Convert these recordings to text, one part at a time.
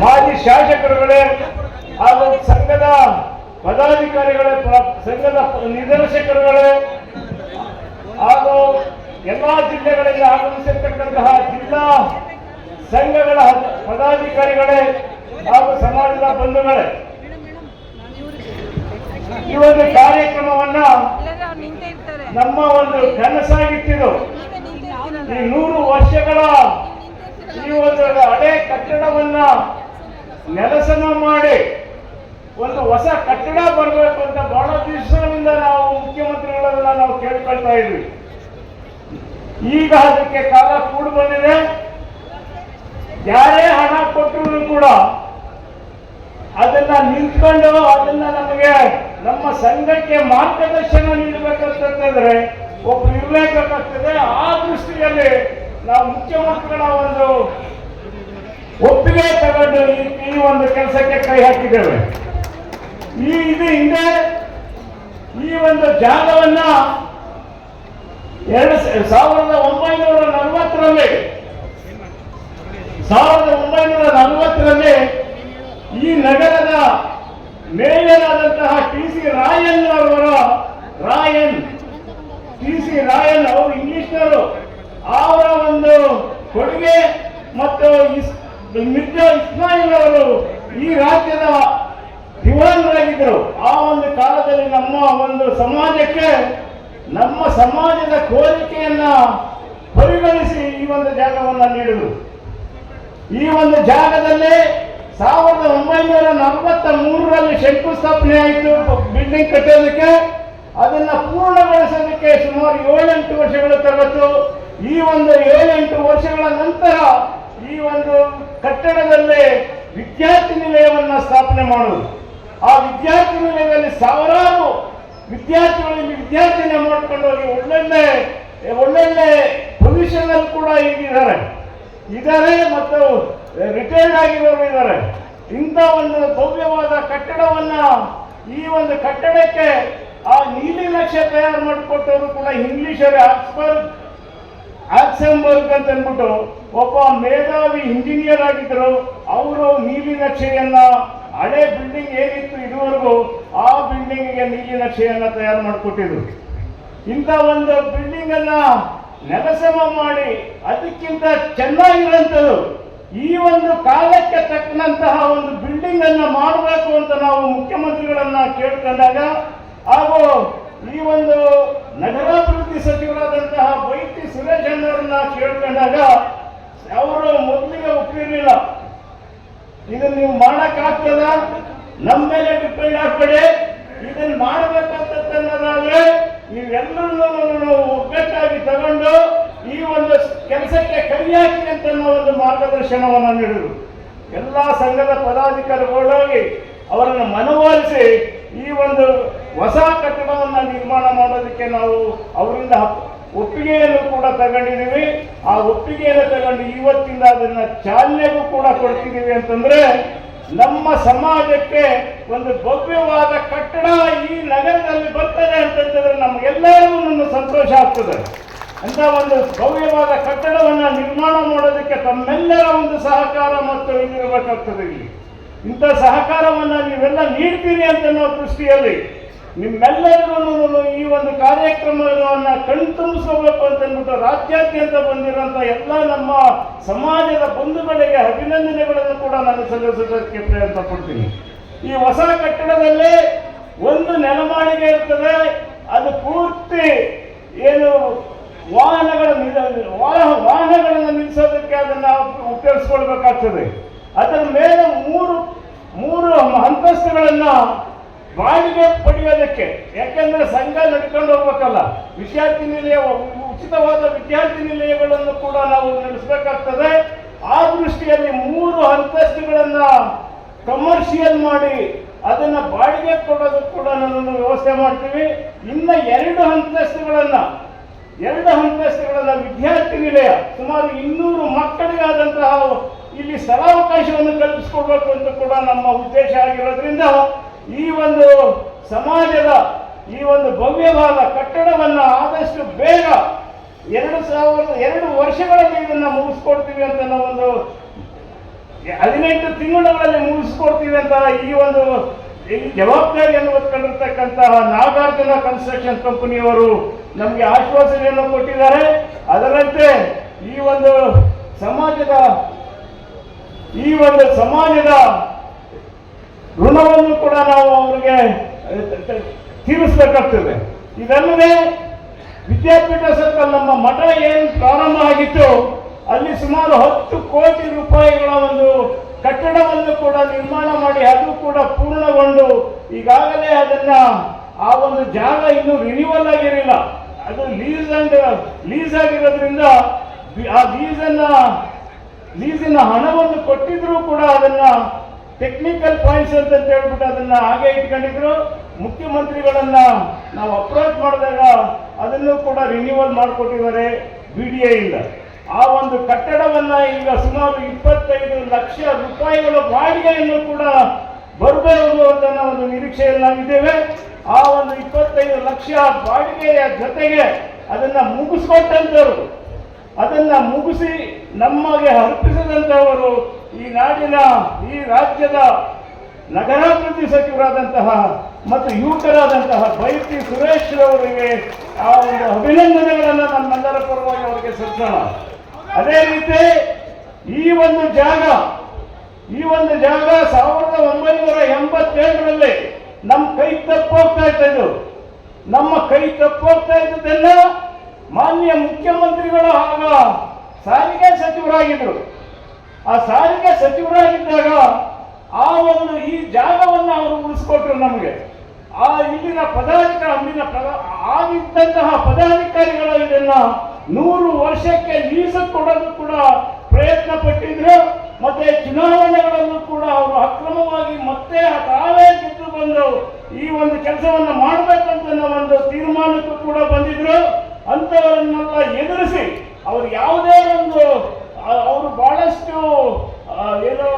ಮಾಜಿ ಶಾಸಕರುಗಳೇ ಹಾಗೂ ಸಂಘದ ಪದಾಧಿಕಾರಿಗಳೇ ಸಂಘದ ನಿರ್ದೇಶಕರುಗಳೇ ಹಾಗೂ ಎಲ್ಲಾ ಜಿಲ್ಲೆಗಳಿಂದ ಆಗಮಿಸಿರ್ತಕ್ಕಂತಹ ಜಿಲ್ಲಾ ಸಂಘಗಳ ಪದಾಧಿಕಾರಿಗಳೇ ಹಾಗೂ ಸಮಾಜದ ಬಂಧುಗಳೇ. ಈ ಒಂದು ಕಾರ್ಯಕ್ರಮವನ್ನ ನಮ್ಮ ಒಂದು ಇರ್ತೀರಲ್ಲ ಈ ನೂರು ವರ್ಷಗಳ ಈ ಒಂದು ಹಳೆ ಕಟ್ಟಡವನ್ನ ನೆಲಸಮ ಮಾಡಿ ಒಂದು ಹೊಸ ಕಟ್ಟಡ ಬರಬೇಕು ಅಂತ ಬಹಳ ದಿವಸಗಳಿಂದ ನಾವು ಮುಖ್ಯಮಂತ್ರಿಗಳನ್ನ ನಾವು ಕೇಳ್ಕೊಳ್ತಾ ಇದ್ವಿ. ಈಗ ಅದಕ್ಕೆ ಕಾಲ ಕೂಡು ಬಂದಿದೆ. ಯಾರೇ ಹಣ ಕೊಟ್ಟರು ಕೂಡ ಅದನ್ನ ನಿಂತ್ಕೊಂಡು ಅದನ್ನ ನಮಗೆ ನಮ್ಮ ಸಂಘಕ್ಕೆ ಮಾರ್ಗದರ್ಶನ ನೀಡಬೇಕಂತಂದ್ರೆ ಒಬ್ರು ಇರಬೇಕಾಗ್ತದೆ ಆ ದೃಷ್ಟಿಯಲ್ಲಿ ನಾವು ಮುಖ್ಯಮಂತ್ರಿಗಳ ಒಂದು ಒಪ್ಪಿಗೆ ತಗೊಂಡು ಈ- ಒಂದು ಕೆಲಸಕ್ಕೆ ಕೈ ಹಾಕಿದ್ದೇವೆ. ಈ ಇದು ಹಿಂದೆ ಈ ಒಂದು ಜಾಗವನ್ನ ಎರಡು ಸಾವಿರದ ಒಂಬೈನೂರ ನಲವತ್ತರಲ್ಲಿ, ಸಾವಿರದ ಒಂಬೈನೂರ ನಲವತ್ತರಲ್ಲಿ ಈ ನಗರದ ಮೇಯರ್ ಆದಂತಹ ಟಿ ಸಿ ರಾಯನ್ ಅವರ ರಾಯನ್ ಟಿ ಸಿ ರಾಯನ್ ಅವರು ಇಂಗ್ಲಿಷ್ನವರು ಅವರ ಒಂದು ಕೊಡುಗೆ ಮತ್ತು ಇಸ್- ಮಿರ್ಜಾ ಇಸ್ಮಾಯಿಲ್ ಅವರು ಈ ರಾಜ್ಯದ ದಿವಾನರಾಗಿದ್ದರು. ಆ ಒಂದು ಕಾಲದಲ್ಲಿ ನಮ್ಮ ಒಂದು ಸಮಾಜಕ್ಕೆ, ನಮ್ಮ ಸಮಾಜದ ಕೋರಿಕೆಯನ್ನ ಪರಿಗಣಿಸಿ ಈ ಒಂದು ಜಾಗವನ್ನು ನೀಡಿದರು. ಈ ಒಂದು ಜಾಗದಲ್ಲಿ ಸಾವಿರದ ಒಂಬೈನೂರ ನಲವತ್ತ ಮೂರರಲ್ಲಿ ಶಂಕುಸ್ಥಾಪನೆ ಆಯಿತು ಬಿಲ್ಡಿಂಗ್ ಕಟ್ಟೋದಕ್ಕೆ. ಅದನ್ನು ಪೂರ್ಣಗೊಳಿಸೋದಕ್ಕೆ ಸುಮಾರು ಏಳೆಂಟು ವರ್ಷಗಳು ತಗತ್ತು ಈ ಒಂದು ಏಳೆಂಟು ವರ್ಷಗಳ ನಂತರ ಈ ಒಂದು ಕಟ್ಟಡದಲ್ಲೇ ವಿದ್ಯಾರ್ಥಿ ನಿಲಯವನ್ನ ಸ್ಥಾಪನೆ ಮಾಡುವುದು. ಆ ವಿದ್ಯಾರ್ಥಿ ನಿಲಯದಲ್ಲಿ ಸಾವಿರಾರು ವಿದ್ಯಾರ್ಥಿಗಳು ಇಲ್ಲಿ ವಿದ್ಯಾರ್ಥಿನ ಮಾಡ್ಕೊಂಡು ಹೋಗಿ ಒಳ್ಳೊಳ್ಳೆ ಒಳ್ಳೊಳ್ಳೆ ಪೊಸಿಷನ್ ಅಲ್ಲಿ ಕೂಡ ಈಗಿದ್ದಾರೆ ಇದ್ದಾರೆ. ಮತ್ತು ರಿಟೈರ್ಡ್ ಆಗಿರೋರು ಇದ್ದಾರೆ. ಇಂಥ ಒಂದು ಭವ್ಯವಾದ ಕಟ್ಟಡವನ್ನ ಈ ಒಂದು ಕಟ್ಟಡಕ್ಕೆ ಆ ನೀಲಿ ನಕ್ಷೆ ತಯಾರು ಮಾಡಿಕೊಟ್ಟವರು ಕೂಡ ಇಂಗ್ಲಿಷರೇ ಆಕ್ಸ್ಫರ್ಡ್ ಆಕ್ಸೆಂಬರ್ಗ್ ಅಂತ ಅಂದ್ಬಿಟ್ಟು ಒಬ್ಬ ಮೇಧಾವಿ ಇಂಜಿನಿಯರ್ ಆಗಿದ್ದರು ಅವರು ನೀಲಿ ನಕ್ಷೆಯನ್ನ ಹಳೆ ಬಿಲ್ಡಿಂಗ್ ಏನಿತ್ತು ಇದುವರೆಗೂ, ಆ ಬಿಲ್ಡಿಂಗ್ಗೆ ನೀಲಿ ನಕ್ಷೆಯನ್ನ ತಯಾರು ಮಾಡಿಕೊಟ್ಟಿದ್ರು. ಇಂಥ ಒಂದು ಬಿಲ್ಡಿಂಗ್ ಅನ್ನ ನೆಲಸಮ ಮಾಡಿ, ಅದಕ್ಕಿಂತ ಚೆನ್ನಾಗಿರುವಂಥದ್ದು. ಈ ಒಂದು ಕಾಲಕ್ಕೆ ತಕ್ಕನಂತಹ ಒಂದು ಬಿಲ್ಡಿಂಗ್ ಅನ್ನ ಮಾಡಬೇಕು ಅಂತ ನಾವು ಮುಖ್ಯಮಂತ್ರಿಗಳನ್ನ ಕೇಳ್ಕೊಂಡಾಗ ಹಾಗೂ ಈ ಒಂದು ನಗರಾಭಿವೃದ್ಧಿ ಸಚಿವರಾದಂತಹ ವೈಟಿ ಸುರೇಶ್ ಕೇಳ್ಕೊಂಡಾಗ ಅವರು ಮೊದಲಿಗೆ ಒಪ್ಪಿರಲಿಲ್ಲ? ಇದನ್ನ ನೀವು ಮಾಡಕ್ಕಾಗ್ತದ ನಮ್ಮ ಮೇಲೆ ಡಿಪೆಂಡ್ ಆಗ್ಬೇಡಿ. ಇದನ್ನ ನೀವೆಲ್ಲರನ್ನೂ ನೀವೆಲ್ಲರೂ ಒಗ್ಗಟ್ಟಾಗಿ ತಗೊಂಡು ಈ ಒಂದು ಕೆಲಸಕ್ಕೆ ಕೈ ಹಾಕಿ ಅಂತ ಒಂದು ಮಾರ್ಗದರ್ಶನವನ್ನು ನೀಡಿದರು. ಎಲ್ಲ ಸಂಘದ ಪದಾಧಿಕಾರಿಗಳು ಹೋಗಿ ಅವರನ್ನು ಮನವೊಲಿಸಿ ಈ ಒಂದು ಹೊಸ ಕಟ್ಟಡವನ್ನು ನಿರ್ಮಾಣ ಮಾಡೋದಕ್ಕೆ ನಾವು ಅವರಿಂದ ಒಪ್ಪಿಗೆಯನ್ನು ಕೂಡ ತಗೊಂಡಿದ್ದೀವಿ. ಆ ಒಪ್ಪಿಗೆಯನ್ನು ತಗೊಂಡು ಇವತ್ತಿಂದ ಅದನ್ನು ಚಾಲನೆಗೂ ಕೂಡ ಕೊಡ್ತಿದ್ದೀವಿ ಅಂತಂದ್ರೆ ನಮ್ಮ ಸಮಾಜಕ್ಕೆ ಒಂದು ಭವ್ಯವಾದ ಕಟ್ಟಡ ಈ ನಗರದಲ್ಲಿ ಬರ್ತದೆ ಅಂತಂದ್ರೆ ನಮಗೆಲ್ಲರಿಗೂ ಸಂತೋಷ ಆಗ್ತದೆ. ಅಂತ ಒಂದು ಭವ್ಯವಾದ ಕಟ್ಟಡವನ್ನು ನಿರ್ಮಾಣ ಮಾಡೋದಕ್ಕೆ ತಮ್ಮೆಲ್ಲರ ಒಂದು ಸಹಕಾರ ಮತ್ತು ಇದಿರಬೇಕಾಗ್ತದೆ ಇಲ್ಲಿ. ಇಂಥ ಸಹಕಾರವನ್ನು ನೀವೆಲ್ಲ ನೀಡ್ತೀರಿ ಅಂತ ದೃಷ್ಟಿಯಲ್ಲಿ ನಿಮ್ಮೆಲ್ಲರಿಗೂ ಈ ಒಂದು ಕಾರ್ಯಕ್ರಮವನ್ನ ಕಣ್ತುಂಬಿಸಬೇಕು ಅಂತ ಅಂದ್ಬಿಟ್ಟು ರಾಜ್ಯಾದ್ಯಂತ ಬಂದಿರುವಂತ ಎಲ್ಲ ನಮ್ಮ ಸಮಾಜದ ಬಂಧುಗಳಿಗೆ ಅಭಿನಂದನೆಗಳನ್ನು ಕೂಡ ನಾನು ಸಲ್ಲಿಸೋದಕ್ಕೆ ಪ್ರಯತ್ನ ಪಡ್ತೀನಿ. ಈ ಹೊಸ ಕಟ್ಟಡದಲ್ಲಿ ಒಂದು ನೆಲಮಾಳಿಗೆ ಇರ್ತದೆ. ಅದು ಪೂರ್ತಿ ಏನು ವಾಹನಗಳ ವಾಹನಗಳನ್ನು ನಿಲ್ಲಿಸೋದಕ್ಕೆ ಅದನ್ನ ಉಪಯೋಗಿಸ್ಕೊಳ್ಬೇಕಾಗ್ತದೆ. ಅದರ ಮೇಲೆ ಮೂರು ಮೂರು ಅಂತಸ್ತುಗಳನ್ನ ಬಾಡಿಗೆ ಪಡೆಯೋದಕ್ಕೆ. ಯಾಕೆಂದ್ರೆ ಸಂಘ ನಡ್ಕೊಂಡು ಹೋಗ್ಬೇಕಲ್ಲ. ವಿದ್ಯಾರ್ಥಿ ನಿಲಯ, ಉಚಿತವಾದ ವಿದ್ಯಾರ್ಥಿ ನಿಲಯಗಳನ್ನು ಕೂಡ ನಾವು ನಡೆಸಬೇಕಾಗ್ತದೆ. ಆ ದೃಷ್ಟಿಯಲ್ಲಿ ಮೂರು ಅಂತಸ್ತುಗಳನ್ನ ಕಮರ್ಷಿಯಲ್ ಮಾಡಿ ಅದನ್ನ ಬಾಡಿಗೆ ಕೊಡೋದು ಕೂಡ ನಾನು ವ್ಯವಸ್ಥೆ ಮಾಡ್ತೀವಿ. ಇನ್ನ ಎರಡು ಅಂತಸ್ತುಗಳನ್ನ ಎರಡು ಅಂತಸ್ತುಗಳನ್ನ ವಿದ್ಯಾರ್ಥಿ ನಿಲಯ, ಸುಮಾರು ಇನ್ನೂರು ಮಕ್ಕಳಿಗಾದಂತಹ ಇಲ್ಲಿ ಸ್ಥಳಾವಕಾಶವನ್ನು ಕಲ್ಪಿಸಿಕೊಡ್ಬೇಕು ಅಂತ ಕೂಡ ನಮ್ಮ ಉದ್ದೇಶ ಆಗಿರೋದ್ರಿಂದ ಈ ಒಂದು ಸಮಾಜದ ಈ ಒಂದು ಭವ್ಯವಾದ ಕಟ್ಟಡವನ್ನು ಆದಷ್ಟು ಬೇಗ ಎರಡು ಸಾವಿರದ ಎರಡು ವರ್ಷಗಳಲ್ಲಿ ಇದನ್ನು ಮುಗಿಸ್ಕೊಡ್ತೀವಿ ಅಂತ ಒಂದು ಹದಿನೆಂಟು ತಿಂಗಳುಗಳಲ್ಲಿ ಮುಗಿಸ್ಕೊಡ್ತೀವಿ ಅಂತ ಈ ಒಂದು ಜವಾಬ್ದಾರಿಯನ್ನು ಹೊತ್ಕೊಂಡಿರ್ತಕ್ಕಂತಹ ನಾಗಾರ್ಜುನ ಕನ್ಸ್ಟ್ರಕ್ಷನ್ ಕಂಪನಿಯವರು ನಮಗೆ ಆಶ್ವಾಸನೆಯನ್ನು ಕೊಟ್ಟಿದ್ದಾರೆ. ಅದರಂತೆ ಈ ಒಂದು ಸಮಾಜದ ಈ ಒಂದು ಸಮಾಜದ ಋಣವನ್ನು ಕೂಡ ನಾವು ಅವರಿಗೆ ತೀರಿಸಬೇಕಾಗ್ತದೆ. ಇದಲ್ಲದೆ ವಿದ್ಯಾಪೀಠ ಸರ್ಕಲ್ ನಮ್ಮ ಮಠ ಏನು ಪ್ರಾರಂಭ ಆಗಿತ್ತು, ಅಲ್ಲಿ ಸುಮಾರು ಹತ್ತು ಕೋಟಿ ರೂಪಾಯಿಗಳ ಒಂದು ಕಟ್ಟಡವನ್ನು ಕೂಡ ನಿರ್ಮಾಣ ಮಾಡಿ ಅದು ಕೂಡ ಪೂರ್ಣಗೊಂಡು ಈಗಾಗಲೇ ಅದನ್ನ ಆ ಒಂದು ಜಾಗ ಇನ್ನು ರಿನ್ಯೂವಲ್ ಆಗಿರಲಿಲ್ಲ. ಅದು ಲೀಸ್ ಅಂಡ್ ಲೀಸ್ ಆಗಿರೋದ್ರಿಂದ, ಆ ಲೀಸನ್ನ ಲೀಸಿನ ಹಣವನ್ನು ಕೊಟ್ಟಿದ್ರು ಕೂಡ ಅದನ್ನ ಟೆಕ್ನಿಕಲ್ ಪಾಯಿಂಟ್ಸ್ ಅಂತ ಹೇಳ್ಬಿಟ್ಟು ಅದನ್ನ ಹಾಗೆ ಇಟ್ಕೊಂಡಿದ್ರು. ಮುಖ್ಯಮಂತ್ರಿಗಳನ್ನ ನಾವು ಅಪ್ರೋಚ್ ಮಾಡಿದಾಗ ಅದನ್ನು ಕೂಡ ರಿನ್ಯೂವಲ್ ಮಾಡಿಕೊಟ್ಟಿದ್ದಾರೆ. ಬಿ ಡಿ ಇಲ್ಲ ಆ ಒಂದು ಕಟ್ಟಡವನ್ನ ಈಗ ಸುಮಾರು ಇಪ್ಪತ್ತೈದು ಲಕ್ಷ ರೂಪಾಯಿಗಳ ಬಾಡಿಗೆಯನ್ನು ಕೂಡ ಬರಬಹುದು ಅಂತ ಒಂದು ನಿರೀಕ್ಷೆಯಲ್ಲಿ ನಾವಿದ್ದೇವೆ ಆ ಒಂದು ಇಪ್ಪತ್ತೈದು ಲಕ್ಷ ಬಾಡಿಗೆಯ ಜೊತೆಗೆ ಅದನ್ನ ಮುಗಿಸ್ಕೊಟ್ಟಂತವರು ಅದನ್ನ ಮುಗಿಸಿ ನಮಗೆ ಅರ್ಪಿಸಿದಂತವರು ಈ ನಾಡಿನ, ಈ ರಾಜ್ಯದ ನಗರಾಭಿವೃದ್ಧಿ ಸಚಿವರಾದಂತಹ ಮತ್ತು ಯುವಕರಾದಂತಹ ಬೈತಿ ಸುರೇಶ್ ಅವರಿಗೆ ಆ ಒಂದು ಅಭಿನಂದನೆಗಳನ್ನು ನಮ್ಮೆಲ್ಲರ ಪರವಾಗಿ ಅವರಿಗೆ ಸಲ್ಲಿಸೋಣ. ಅದೇ ರೀತಿ ಈ ಒಂದು ಜಾಗ, ಈ ಒಂದು ಜಾಗ ಸಾವಿರದ ಒಂಬೈನೂರ ಎಂಬತ್ತೇಳರಲ್ಲಿ ನಮ್ಮ ಕೈ ತಪ್ಪೋಗ್ತಾ ಇತ್ತು. ನಮ್ಮ ಕೈ ತಪ್ಪೋಗ್ತಾ ಇದ್ದದನ್ನ ಮಾನ್ಯ ಮುಖ್ಯಮಂತ್ರಿಗಳು ಆಗ ಸಾರಿಗೆ ಸಚಿವರಾಗಿದ್ದರು. ಆ ಸಾರಿಗೆ ಸಚಿವರಾಗಿದ್ದಾಗ ಆ ಒಂದು ಈ ಜಾಗವನ್ನು ಅವರು ಉಳಿಸ್ಕೊಟ್ರು ನಮಗೆ. ಆ ಇಲ್ಲಿನ ಪದಾಧಿಕಾರಿ ಅಂದಿನ ಆಗಿದ್ದಂತಹ ಪದಾಧಿಕಾರಿಗಳ ಇದನ್ನ ನೂರು ವರ್ಷಕ್ಕೆ ಮೀಸಲು ಕೊಡಲು ಕೂಡ ಪ್ರಯತ್ನ ಪಟ್ಟಿದ್ರು ಮತ್ತೆ ಚುನಾವಣೆಗಳನ್ನು ಕೂಡ ಅವರು ಅಕ್ರಮವಾಗಿ ಮತ್ತೆ ತಾವೇ ಗೆದ್ದು ಬಂದು ಈ ಒಂದು ಕೆಲಸವನ್ನು ಮಾಡಬೇಕಂತ ಒಂದು ತೀರ್ಮಾನಕ್ಕೂ ಕೂಡ ಬಂದಿದ್ರು. ಅಂತವರನ್ನೆಲ್ಲ ಎದುರಿಸಿ ಅವರು ಯಾವುದೇ ಒಂದು ಅವರು ಬಹಳಷ್ಟು ಏನು,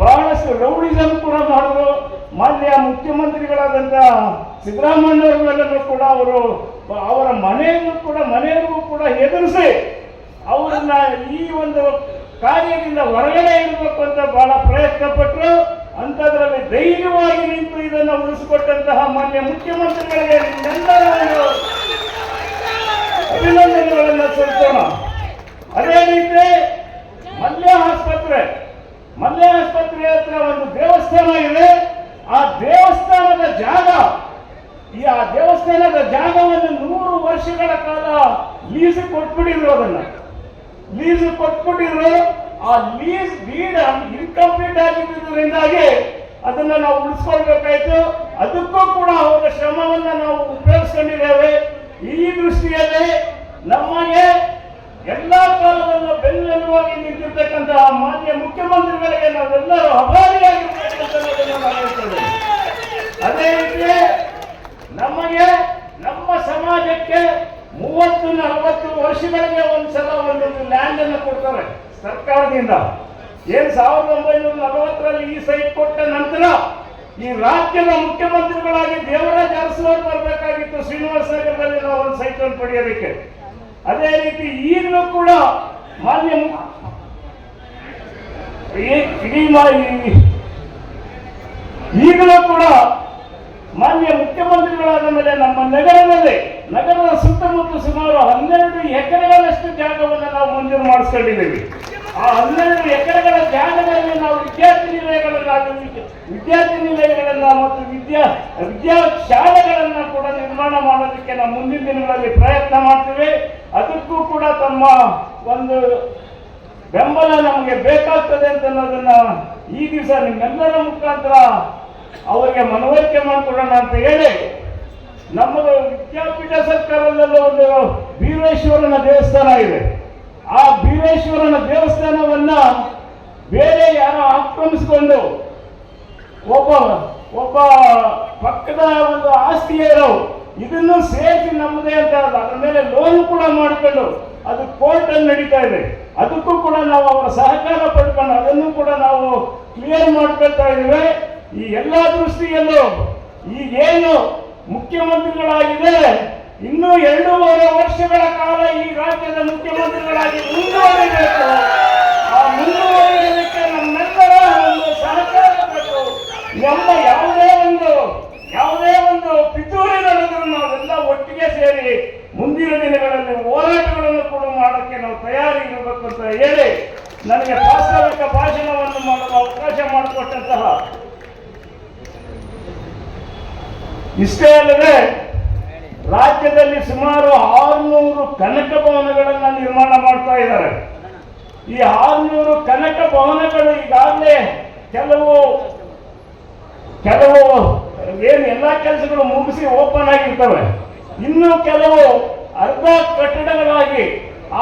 ಬಹಳಷ್ಟು ರೌಡಿಸಮ್ ಕೂಡ ಮಾಡಿದ್ರು. ಮಾನ್ಯ ಮುಖ್ಯಮಂತ್ರಿಗಳಾದಂತ ಸಿದ್ದರಾಮಯ್ಯವ್ರ ಮೇಲೂ ಕೂಡ ಅವರು, ಅವರ ಮನೆಯನ್ನು ಕೂಡ ಮನೆಯಲ್ಲೂ ಕೂಡ ಎದುರಿಸಿ ಅವರನ್ನ ಈ ಒಂದು ಕಾರ್ಯದಿಂದ ಹೊರಗಡೆ ಇರಬೇಕು ಅಂತ ಬಹಳ ಪ್ರಯತ್ನ ಪಟ್ಟರು ಅಂಥದ್ರಲ್ಲಿ ಧೈರ್ಯವಾಗಿ ನಿಂತು ಇದನ್ನು ಉಳಿಸಿಕೊಟ್ಟಂತಹ ಮಾನ್ಯ ಮುಖ್ಯಮಂತ್ರಿಗಳಿಗೆ ಅಭಿನಂದನೆಗಳನ್ನು ಸಲ್ಲಿಸೋಣ. ಅದೇ ರೀತಿ ಮಲ್ಯ ಆಸ್ಪತ್ರೆ ಮಲ್ಯ ಆಸ್ಪತ್ರೆ ಹತ್ರ ಒಂದು ದೇವಸ್ಥಾನ ಇದೆ. ಆ ದೇವಸ್ಥಾನದ ಜಾಗ, ಈ ಆ ದೇವಸ್ಥಾನದ ಜಾಗವನ್ನು ನೂರು ವರ್ಷಗಳ ಕಾಲ ಲೀಸ್ ಕೊಟ್ಬಿಟ್ಟಿದ್ರು ಅದನ್ನ. ಲೀಸ್ ಕೊಟ್ಬಿಟ್ಟಿದ್ರು. ಆ ಲೀಸ್ ಬೀಡ ಇನ್ಕಂಪ್ಲೀಟ್ ಆಗಿದ್ದರಿಂದಾಗಿ ಅದನ್ನ ನಾವು ಉಳಿಸ್ಕೊಳ್ಬೇಕಾಯ್ತು. ಅದಕ್ಕೂ ಕೂಡ ಅವರ ಶ್ರಮವನ್ನ ನಾವು ಉಪಯೋಗಿಸ್ಕೊಂಡಿದ್ದೇವೆ. ಈ ದೃಷ್ಟಿಯಲ್ಲಿ ನಮಗೆ ಎಲ್ಲ ಕಾಲದಲ್ಲೂ ಬೆನ್ನೆಲುವಾಗಿ ನಿಂತಿರ್ತಕ್ಕಂತಹ ಮಾನ್ಯ ಮುಖ್ಯಮಂತ್ರಿಗಳಿಗೆ ನಾವೆಲ್ಲರೂ ಹೇಳ್ತೇನೆ. ಅದೇ ರೀತಿ ನಮಗೆ ನಮ್ಮ ಸಮಾಜಕ್ಕೆ ಮೂವತ್ತು, ನಲವತ್ತು ವರ್ಷಗಳಿಗೆ ಒಂದ್ಸಲ ಒಂದೊಂದು ಲ್ಯಾಂಡ್ ಅನ್ನು ಕೊಡ್ತಾರೆ ಸರ್ಕಾರದಿಂದ ಏನ್ ಸಾವಿರದ ಒಂಬೈನೂರ ನಲವತ್ತರಲ್ಲಿ ಈ ಸೈಟ್ ಕೊಟ್ಟ ನಂತರ ಈ ರಾಜ್ಯದ ಮುಖ್ಯಮಂತ್ರಿಗಳಾಗಿ ದೇವರಾಜ ಅವರು ಬರಬೇಕಾಗಿತ್ತು ಶ್ರೀನಿವಾಸ ನಗರದಲ್ಲಿ ನಾವು ಒಂದು ಅನ್ನು ಪಡೆಯೋದಕ್ಕೆ ಅದೇ ರೀತಿ ಈಗಲೂ ಕೂಡ ಮಾನ್ಯ ಇಡೀ ಈಗಲೂ ಕೂಡ ಮಾನ್ಯ ಮುಖ್ಯಮಂತ್ರಿಗಳಾದ ಮೇಲೆ ನಮ್ಮ ನಗರದಲ್ಲಿ, ನಗರದ ಸುತ್ತಮುತ್ತ ಸುಮಾರು ಹನ್ನೆರಡು ಎಕರೆಗಳಷ್ಟು ಜಾಗವನ್ನು ನಾವು ಮಂಜೂರು ಮಾಡಿಸ್ಕೊಂಡಿದ್ದೀವಿ. ಆ ಹನ್ನೆರಡು ಎಕರೆಗಳ ಜಾಗದಲ್ಲಿ ನಾವು ವಿದ್ಯಾರ್ಥಿ ನಿಲಯಗಳನ್ನು ವಿದ್ಯಾರ್ಥಿ ನಿಲಯಗಳನ್ನ ಮತ್ತು ವಿದ್ಯಾ ವಿದ್ಯಾ ಶಾಲೆಗಳನ್ನ ಕೂಡ ನಿರ್ಮಾಣ ಮಾಡೋದಕ್ಕೆ ನಾವು ಮುಂದಿನ ದಿನಗಳಲ್ಲಿ ಪ್ರಯತ್ನ ಮಾಡ್ತೇವೆ. ಅದಕ್ಕೂ ಕೂಡ ತಮ್ಮ ಒಂದು ಬೆಂಬಲ ನಮಗೆ ಬೇಕಾಗ್ತದೆ ಅಂತ ಅನ್ನೋದನ್ನ ಈ ದಿವಸ ನಿಮ್ಮೆಲ್ಲರ ಮುಖಾಂತರ ಅವರಿಗೆ ಮನವರಿಕೆ ಮಾಡಿಕೊಡೋಣ ಅಂತ ಹೇಳಿ ನಮ್ಮದು ವಿದ್ಯಾಪೀಠ ಸರ್ಕಾರದಲ್ಲೂ ಒಂದು ವೀರೇಶ್ವರನ ದೇವಸ್ಥಾನ ಇದೆ. ಆ ಬೀರೇಶ್ವರನ ದೇವಸ್ಥಾನವನ್ನ ಬೇರೆ ಯಾರೋ ಆಕ್ರಮಿಸಿಕೊಂಡು ಒಬ್ಬ ಒಬ್ಬ ಪಕ್ಕದ ಒಂದು ಆಸ್ತಿಯರು ಇದನ್ನು ಸೇರಿಸಿ ನಮ್ಮದೇ ಅಂತ ಅದರ ಮೇಲೆ ಲೋನ್ ಕೂಡ ಮಾಡಿಕೊಂಡು ಅದು ಕೋರ್ಟ್ ಅಲ್ಲಿ ನಡೀತಾ ಇದೆ. ಅದಕ್ಕೂ ಕೂಡ ನಾವು ಅವರ ಸಹಕಾರ ಪಡ್ಕೊಂಡು ಅದನ್ನು ಕೂಡ ನಾವು ಕ್ಲಿಯರ್ ಮಾಡ್ಕೊಳ್ತಾ ಇದ್ದೇವೆ. ಈ ಎಲ್ಲ ದೃಷ್ಟಿಯಲ್ಲೂ ಈಗೇನು ಮುಖ್ಯಮಂತ್ರಿಗಳಾಗಿದೆ ಇನ್ನೂ ಎರಡೂವರೆ ವರ್ಷಗಳ ಕಾಲ ಈ ರಾಜ್ಯದ ಮುಖ್ಯಮಂತ್ರಿಗಳಾಗಿ ಮುಂದುವರಿಬೇಕು. ಆ ಮುಂದುವರಿಯಲಿಕ್ಕೆ ನಮ್ಮೆಲ್ಲರ ಒಂದು ಸಹಕಾರ ಬೇಕು. ನಮ್ಮ ಯಾವುದೇ ಒಂದು ಯಾವುದೇ ಒಂದು ಪಿತೂರಿ ನಾವೆಲ್ಲ ಒಟ್ಟಿಗೆ ಸೇರಿ ಮುಂದಿನ ದಿನಗಳಲ್ಲಿ ಹೋರಾಟಗಳನ್ನು ಕೂಡ ಮಾಡೋಕ್ಕೆ ನಾವು ತಯಾರಿ ಇರಬೇಕು ಅಂತ ಹೇಳಿ ನನಗೆ ಪ್ರಾಸ್ತಾವಿಕ ಭಾಷಣವನ್ನು ಮಾಡಲು ಅವಕಾಶ ಮಾಡಿಕೊಟ್ಟಂತಹ ಇಷ್ಟೇ ಅಲ್ಲದೆ ರಾಜ್ಯದಲ್ಲಿ ಸುಮಾರು ಆರುನೂರು ಕನಕ ಭವನಗಳನ್ನು ನಿರ್ಮಾಣ ಮಾಡ್ತಾ ಇದ್ದಾರೆ. ಈ ಆರುನೂರು ಕನಕ ಭವನಗಳು ಈಗಾಗಲೇ ಕೆಲವು ಕೆಲವು, ಏನು ಎಲ್ಲ ಕೆಲಸಗಳು ಮುಗಿಸಿ ಓಪನ್ ಆಗಿರ್ತವೆ. ಇನ್ನು ಕೆಲವು ಅರ್ಧ ಕಟ್ಟಡಗಳಾಗಿ,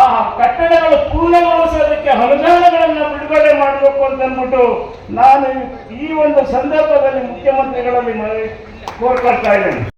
ಆ ಕಟ್ಟಡಗಳು ಪೂರ್ಣಗೊಳಿಸೋದಕ್ಕೆ ಅನುದಾನಗಳನ್ನು ಬಿಡುಗಡೆ ಮಾಡಬೇಕು ಅಂತ ಅಂದ್ಬಿಟ್ಟು ನಾನು ಈ ಒಂದು ಸಂದರ್ಭದಲ್ಲಿ ಮುಖ್ಯಮಂತ್ರಿಗಳಲ್ಲಿ ಮನವಿ ಕೋರ್ಕೊಳ್ತಾ ಇದ್ದೇನೆ.